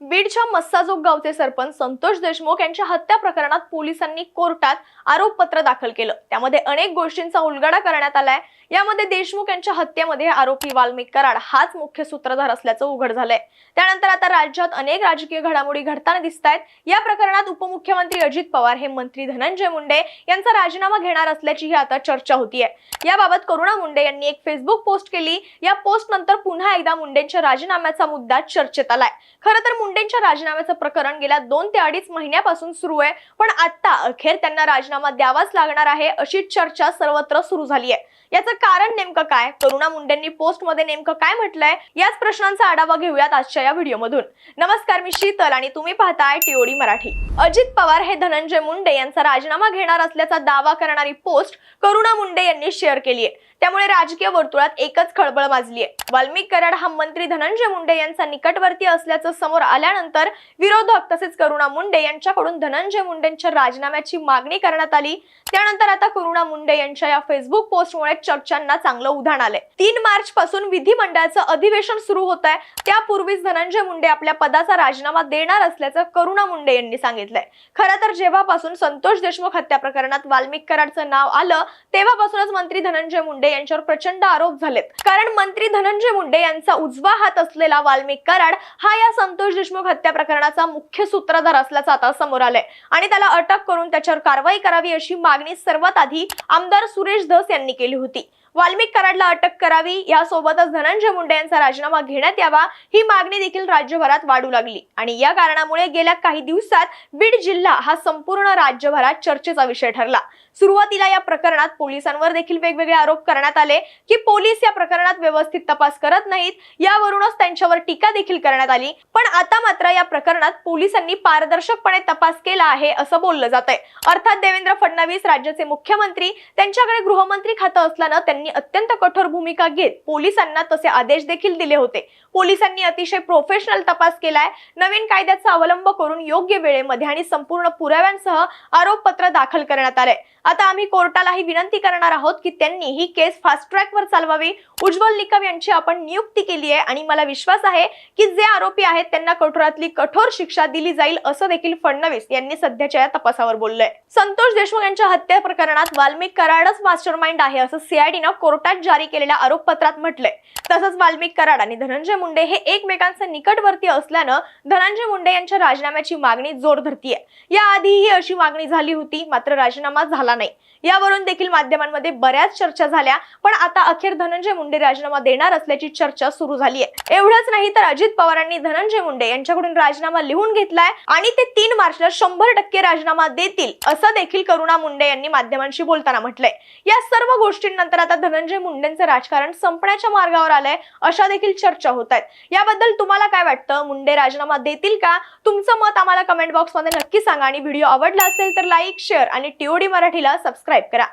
बीडच्या मस्साजोग गावचे सरपंच संतोष देशमुख यांच्या हत्या प्रकरणात पोलिसांनी कोर्टात आरोपपत्र दाखल केलं. त्यामध्ये अनेक गोष्टींचा उलगडा करण्यात आलाय. यामध्ये देशमुख यांच्या हत्येमध्ये आरोपी वाल्मिक कराड हाच मुख्य सूत्रधार असल्याचं उघड झालंय. त्यानंतर आता राज्यात अनेक राजकीय घडामोडी घडताना दिसत आहेत या प्रकरणात उपमुख्यमंत्री अजित पवार हे मंत्री धनंजय मुंडे यांचा राजीनामा घेणार असल्याचीही आता चर्चा होतीये. याबाबत करुणा मुंडे यांनी एक फेसबुक पोस्ट केली. या पोस्ट नंतर पुन्हा एकदा मुंडेंच्या राजीनाम्याचा मुद्दा चर्चेत आलाय. खरं तर मुंडेंच्या राजीनाम्याचं प्रकरण गेल्या दोन ते अडीच महिन्यापासून सुरू आहे. पण आता अखेर त्यांना राजीनामा द्यावाच लागणार आहे अशी चर्चा सर्वत्र सुरू झाली आहे. याचं कारण नेमकं काय? करुणा मुंडेंनी पोस्टमध्ये नेमकं काय म्हटलंय? याच प्रश्नांचा आढावा घेऊयात आजच्या या व्हिडिओमधून. नमस्कार मी शीतल आणि तुम्ही पाहताय टीओडी मराठी. अजित पवार हे धनंजय मुंडे यांचा राजीनामा घेणार असल्याचा दावा करणारी पोस्ट करुणा मुंडे यांनी शेअर केली आहे त्यामुळे राजकीय वर्तुळात एकच खळबळ माजली आहे वाल्मिक कराड हा मंत्री धनंजय मुंडे यांचा निकटवर्ती असल्याचं समोर आल्यानंतर विरोधक तसेच करुणा मुंडे यांच्याकडून धनंजय मुंडेंच्या राजीनाम्याची मागणी करण्यात आली. त्यानंतर आता करुणा मुंडे यांच्या या फेसबुक पोस्टमुळे चर्चांना चांगलं उधाण आलंय. तीन मार्च पासून विधिमंडळाचं अधिवेशन सुरू होत आहे त्यापूर्वीच धनंजय मुंडे आपल्या पदाचा राजीनामा देणार असल्याचं करुणा मुंडे यांनी सांगितलंय. खरं तर जेव्हापासून संतोष देशमुख हत्या प्रकरणात वाल्मिक कराडचं नाव आलं तेव्हापासूनच मंत्री धनंजय मुंडे यांच्यावर प्रचंड आरोप झालेत. कारण मंत्री धनंजय मुंडे यांचा उजवा हात असलेला वाल्मिक कराड हा या संतोष देशमुख हत्या प्रकरणाचा मुख्य सूत्रधार असल्याचं आता समोर आलंय. आणि त्याला अटक करून त्याच्यावर कारवाई करावी अशी मागणी सर्वात आधी आमदार सुरेश धस यांनी केली होती. అనుభూతి वाल्मिक कराडला अटक करावी. यासोबतच धनंजय मुंडे यांचा राजीनामा घेण्यात यावा. ही मागणी देखील राज्यभरात वाढू लागली. आणि या कारणामुळे गेल्या काही दिवसात बीड जिल्हा हा संपूर्ण राज्यभरात चर्चेचा विषय ठरला. सुरुवातीला या प्रकरणात पोलिसांवर देखील वेगवेगळे आरोप करण्यात आले की पोलीस या प्रकरणात व्यवस्थित तपास करत नाहीत. यावरूनच त्यांच्यावर टीका देखील करण्यात आली. पण आता मात्र या प्रकरणात पोलिसांनी पारदर्शकपणे तपास केला आहे असं बोललं जात आहे अर्थात देवेंद्र फडणवीस राज्याचे मुख्यमंत्री त्यांच्याकडे गृहमंत्री खातं असल्यानं त्यांनी अत्यंत कठोर भूमिका घेत पोलिसांना तसे आदेश देखील दिले होते. पोलिसांनी अतिशय प्रोफेशनल तपास केलाय. नवीन कायद्याचा अवलंब करून योग्य वेळेमध्ये आणि संपूर्ण पुराव्यांसह आरोपपत्र दाखल करण्यात आलंय. आता आम्ही कोर्टालाही विनंती करणार आहोत की त्यांनी ही केस फास्ट ट्रॅकवर चालवावी उज्ज्वल निकम यांची आपण नियुक्ती केली आहे आणि मला विश्वास आहे की जे आरोपी आहेत त्यांना कठोरातली कठोर शिक्षा दिली जाईल असं देखील फडणवीस यांनी सध्याच्या या तपासावर बोललंय. संतोष देशमुख यांच्या हत्या प्रकरणात वाल्मिक कराडच मास्टरमाइंड आहे असं सीआयडीनं कोर्टात जारी केलेल्या आरोपपत्रात म्हटलंय. तसंच वाल्मिक कराड आणि धनंजय मुंडे हे एकमेकांचे निकटवर्ती असल्यानं धनंजय मुंडे यांच्या राजीनाम्याची मागणी जोर धरतीये. याआधीही अशी मागणी झाली होती मात्र राजीनामा झाला नाही. यावरून देखील माध्यमांमध्ये बऱ्याच चर्चा झाल्या पण आता अखेर धनंजय मुंडे मुंडे राजीनामा देणार असल्याची चर्चा सुरू झाली आहे एवढंच नाही तर अजित पवारांनी धनंजय मुंडे यांच्याकडून राजीनामा लिहून घेतलाय आणि ते तीन मार्चला शंभर टक्के राजीनामा देतील असं देखील करुणा मुंडे यांनी माध्यमांशी बोलताना म्हटलंय. या सर्व गोष्टींनंतर आता धनंजय मुंडेंचं राजकारण संपण्याच्या मार्गावर आलंय अशा देखील चर्चा होत आहेत. याबद्दल तुम्हाला काय वाटतं? मुंडे राजीनामा देतील का? तुमचं मत आम्हाला कमेंट बॉक्समध्ये नक्की सांगा आणि व्हिडिओ आवडला असेल तर लाईक शेअर आणि टीओडी मराठीला सबस्क्राईब करा.